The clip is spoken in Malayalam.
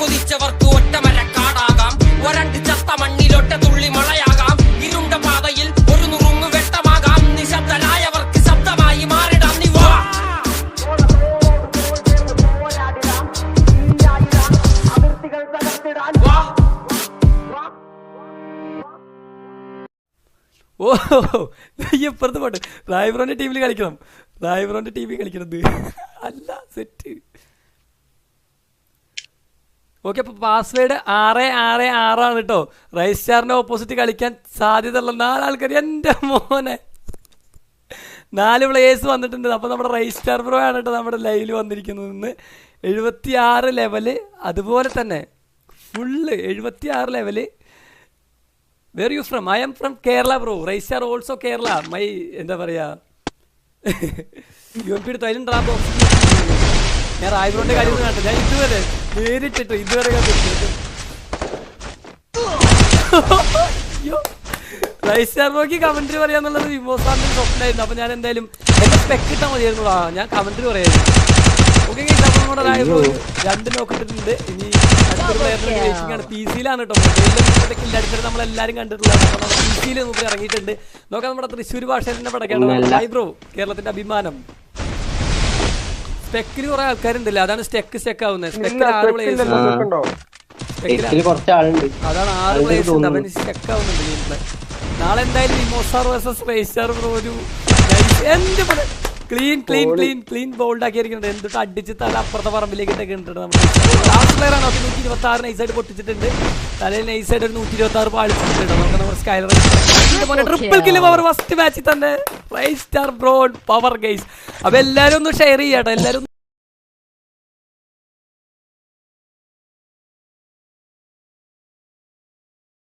കൊതിച്ചവർക്ക് ഒറ്റമര കാടാകാം. ഒരണ്ട് ചത്ത മണ്ണിലൊറ്റ തുള്ളി മഴയാകാം ഇരുണ്ട പാതയിൽ ഒരു നുറുങ്ങ് വെട്ടമാകാം. നിശബ്ദരായവർക്ക് ശബ്ദമായി മാറിടാം. നിവ ഓ ഇപ്പുറത്ത് പോട്ടെ. റായ്ബ്രോന്റെ ടീമിൽ കളിക്കണം. റായ്ബ്രോന്റെ ടീമിൽ കളിക്കണത്. അല്ല സെറ്റ് ഓക്കെ അപ്പോൾ പാസ്വേഡ് ആറ് ആറ് ആറാണ് കേട്ടോ റൈസ് സ്റ്റാറിന്റെ ഓപ്പോസിറ്റ് കളിക്കാൻ സാധ്യതയുള്ള നാലാൾക്കാർ എന്റെ മോനെ. നാല് പ്ലേയേഴ്സ് വന്നിട്ടുണ്ട്. അപ്പോൾ നമ്മുടെ റൈസ് സ്റ്റാർ ബ്രോ ആണ് കേട്ടോ നമ്മുടെ ലൈവിൽ വന്നിരിക്കുന്നത് ഇന്ന്. എഴുപത്തി ആറ് ലെവൽ അതുപോലെ തന്നെ ഫുള്ള് എഴുപത്തി ആറ് level where you from I am from Kerala bro rice are also Kerala my എന്താ പറയാ? യു എം പി തൊഴിലും ഡ്രാപ്പ് ഞാൻ റായ്ബ്രോന്റെ കാര്യം ഒന്നും കണ്ടു ഞാൻ ഇതുവരെ നേരിട്ടിട്ട് ഇതുവരെ ബ്രോക്ക് കമന്ററി പറയാന്നുള്ളത് വിമോസാറിന്റെ സ്വപ്നമായിരുന്നു. അപ്പൊ ഞാൻ എന്തായാലും എന്റെ സ്പെക്ക് ഇട്ടാൽ മതിയായിരുന്നു. ആ ഞാൻ കമന്ററി പറയായിരുന്നു. ഓക്കെ അപ്പോൾ നമ്മുടെ റായ്ബ്രോ രണ്ട് നോക്കിട്ടിട്ടുണ്ട് ഇനി അടുത്തൊരു പ്ലെയറിന് വെയിറ്റിംഗ് ആണ്. പി സിയിലാണ് കേട്ടോ. മൊബൈലിൽ നമ്മളെല്ലാരും കണ്ടിട്ടുള്ളത് അപ്പോൾ നമ്മുടെ പി സിയിൽ നമുക്ക് ഇറങ്ങിയിട്ടുണ്ട്. നോക്കാം നമ്മുടെ തൃശ്ശൂർ ഭാഷ തന്നെ പടക്കേണ്ടത് ബ്രോ കേരളത്തിന്റെ അഭിമാനം. സ്പെക്കിൽ കുറെ ആൾക്കാരുണ്ടല്ലേ? അതാണ് സ്റ്റെക്ക് സ്റ്റെക്ക് ആവുന്നത്. സ്പെക്കിൽ ആറ് പ്ലേയേഴ്സ് അതാണ് ആറ് പ്ലേയേഴ്സ് ഉണ്ട്. അവന് സ്റ്റെക്ക് ആവുന്നുണ്ട്. ഗെയിം പ്ലേ നാളെ എന്തായാലും ഇമോസാർ വേഴ്സസ് റേസ്റ്റർ ബ്രോ ഒരു എന്ത് clean clean clean clean bowled ആക്കിയിരിക്കുന്നുണ്ട് എന്തിട്ട് അടിച്ച് തല അപ്പുറത്തെ പറമ്പിലേക്ക് ഇട്ടൊക്കെ നമ്മൾ ലാസ്റ്റ് പ്ലെയർ ആണ്. അത് നൂറ്റി ഇരുപത്തി ആറ് നൈസായിട്ട് പൊട്ടിച്ചിട്ടുണ്ട്. തലയിൽ നൈസായിട്ട് ഒരു നൂറ്റി ഇരുപത്തി ആറ് പാളിച്ചിട്ടുണ്ട് നമുക്ക് നമ്മുടെ Skylar triple kill power first മാച്ചിൽ തന്നെ. റൈസ്റ്റാർ ബ്രോഡ് പവർ ഗൈസ് അപ്പൊ എല്ലാരും ഒന്ന് ഷെയർ ചെയ്യാട്ടോ എല്ലാരും